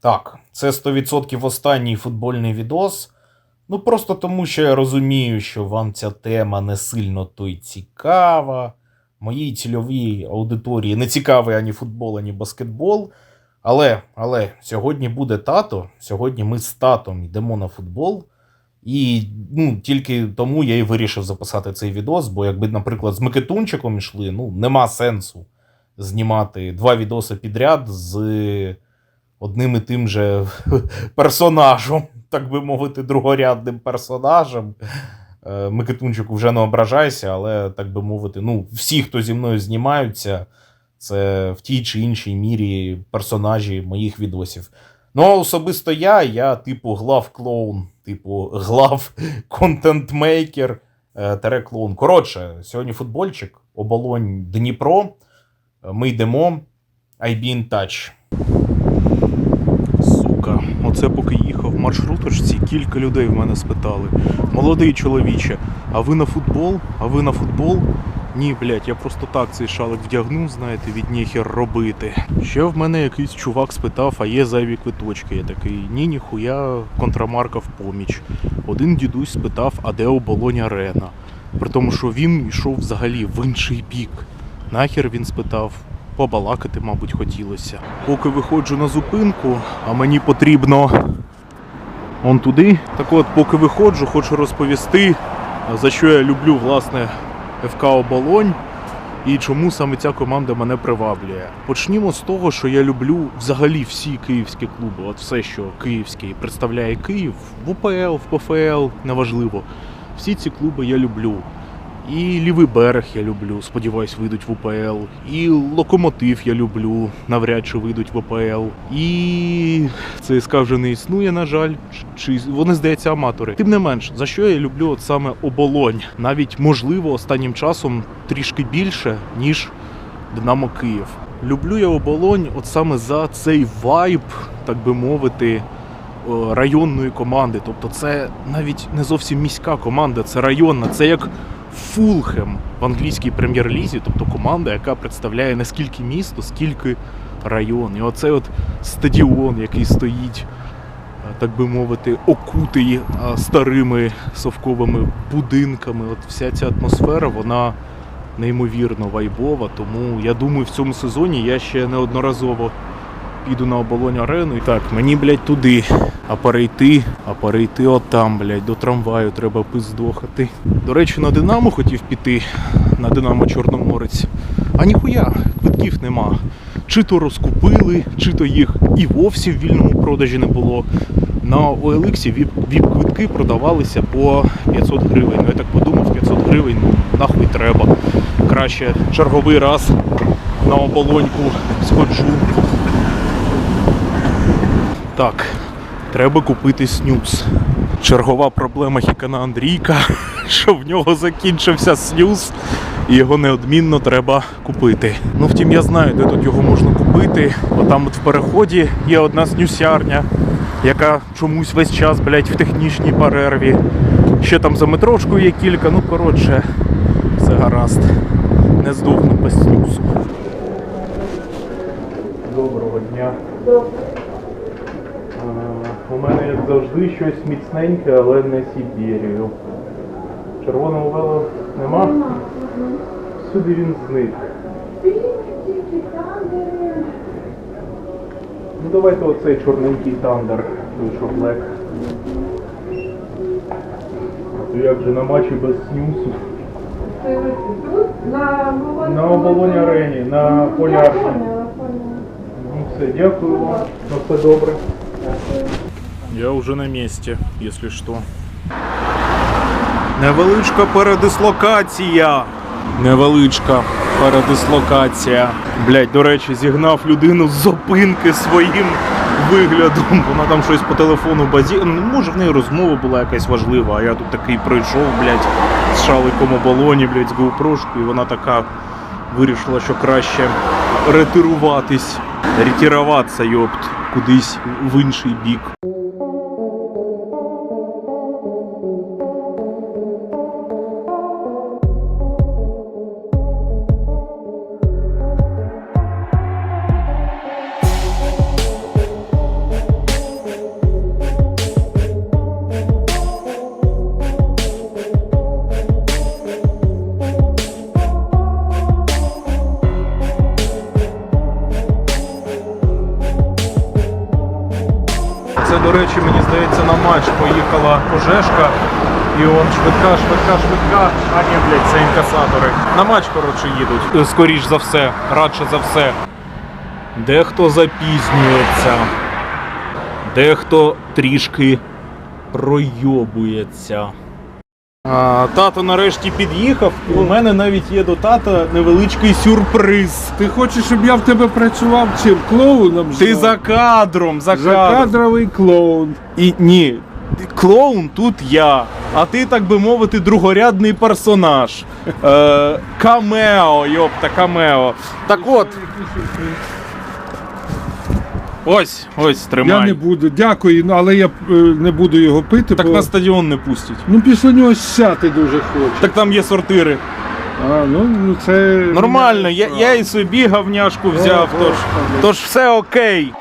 Так, це 100% останній футбольний відос. Ну просто тому, що я розумію, що вам ця тема не сильно то й цікава. Моїй цільовій аудиторії не цікавий ані футбол, ані баскетбол. Але, але сьогодні буде тато. Сьогодні ми з татом йдемо на футбол. І ну, тільки тому я і вирішив записати цей відос, бо якби, наприклад, з Микитунчиком йшли, ну, нема сенсу знімати два відоси підряд з одним і тим же персонажем, так би мовити, другорядним персонажем. Е, Микитунчику вже не ображайся, але так би мовити, ну, всі, хто зі мною знімаються, це в тій чи іншій мірі персонажі моїх відосів. Ну, а особисто я, я типу глав-клоун, типу глав контентмейкер е, тере клоун. Коротше, сьогодні футбольчик, оболонь Дніпро. Е, Ми йдемо. I be in touch. Оце поки їхав в маршруточці, кілька людей в мене спитали. Молодий чоловіче, а ви на футбол? А ви на футбол? Ні, блядь, я просто так цей шалик вдягнув, знаєте, від ніхер робити. Ще в мене якийсь чувак спитав, а є зайві квиточки. Я такий, ні, ніхуя, контрамарка в поміч. Один дідусь спитав, а де оболонь арена? При тому, що він йшов взагалі в інший бік. Нахер він спитав, побалакати, мабуть, хотілося. Поки виходжу на зупинку, а мені потрібно он туди. Так от, поки виходжу, хочу розповісти, за що я люблю, власне, ФК Оболонь і чому саме ця команда мене приваблює. Почнімо з того, що я люблю взагалі всі київські клуби. От все, що київське і представляє Київ в УПЛ, в ПФЛ, неважливо. Всі ці клуби я люблю. І лівий берег я люблю, сподіваюсь, вийдуть в УПЛ. І локомотив я люблю, навряд чи вийдуть в УПЛ. І ЦСКА вже не існує, на жаль. Чи вони здається аматори. Тим не менш, за що я люблю от саме оболонь? Навіть можливо останнім часом трішки більше, ніж Динамо Київ. Люблю я оболонь, от саме за цей вайб, так би мовити. Районної команди, тобто це навіть не зовсім міська команда, це районна, це як Фулхем в англійській прем'єр-лізі, тобто команда, яка представляє не скільки місто, скільки район. І оцей от стадіон, який стоїть, е, так би мовити, окутий е, старими совковими будинками. От вся ця атмосфера, вона неймовірно вайбова. Тому я думаю, в цьому сезоні я ще неодноразово піду на оболонь арену. І так, мені, блядь, туди. А перейти, а перейти отам, блядь, до трамваю треба пиздохати. До речі, на Динамо хотів піти, на Динамо Чорноморець. А ніхуя, квитків нема. Чи то розкупили, чи то їх і вовсі в вільному продажі не було. На OLX віп, віп-квитки продавалися по 500 гривень. Ну я так подумав, 500 гривень, ну нахуй треба. Краще черговий раз на оболоньку сходжу. Так, треба купити снюс. Чергова проблема хікана Андрійка, що в нього закінчився снюс, і його неодмінно треба купити. Ну втім, я знаю, де тут його можна купити. Отам от в переході є одна снюсярня, яка чомусь весь час, блядь, в технічній перерві. Ще там за метрошкою є кілька, ну коротше, все гаразд. Не здохну без снюсу. Доброго дня. У мене, як завжди, щось міцненьке, але не Сібірію. Червоного вело нема? Сюди він зник. Ну давайте оцей чорненький тандер, той що блек. А як же на матчі без снюсу? На оболонь арені, на полярці. Ну все, дякую вам. На все добре. Я вже на місці, якщо що. Невеличка передислокація. Невеличка передислокація. Блять, до речі, зігнав людину з зупинки своїм виглядом. Вона там щось по телефону базі. Ну, може, в неї розмова була якась важлива, а я тут такий пройшов, блять, з шаликом оболоні, блять, з GoPro-шкою, і вона така вирішила, що краще ретируватись, ретируватися, йопт, кудись в інший бік. Це, до речі, мені здається, на матч поїхала пожежка. І он швидка, швидка, швидка. А ні, блядь, це інкасатори. На матч, коротше, їдуть. Е, Скоріш за все, радше за все. Дехто запізнюється. Дехто трішки пройобується. А, тато нарешті під'їхав, і у мене навіть є до тата невеличкий сюрприз. Ти хочеш, щоб я в тебе працював цим клоуном? Ти за кадром, за, кадром. Закадровий клоун. І ні, клоун тут я, а ти, так би мовити, другорядний персонаж. Е, камео, йопта, камео. Так от. Ось, ось, тримай. Я не буду, дякую, ну, але я е, не буду його пити, Так бо на стадіон не пустять. ну після нього сяти дуже хочу. Так там є сортири. А, ну, ну це Нормально, я, я і собі говняшку взяв, тож, тож все окей.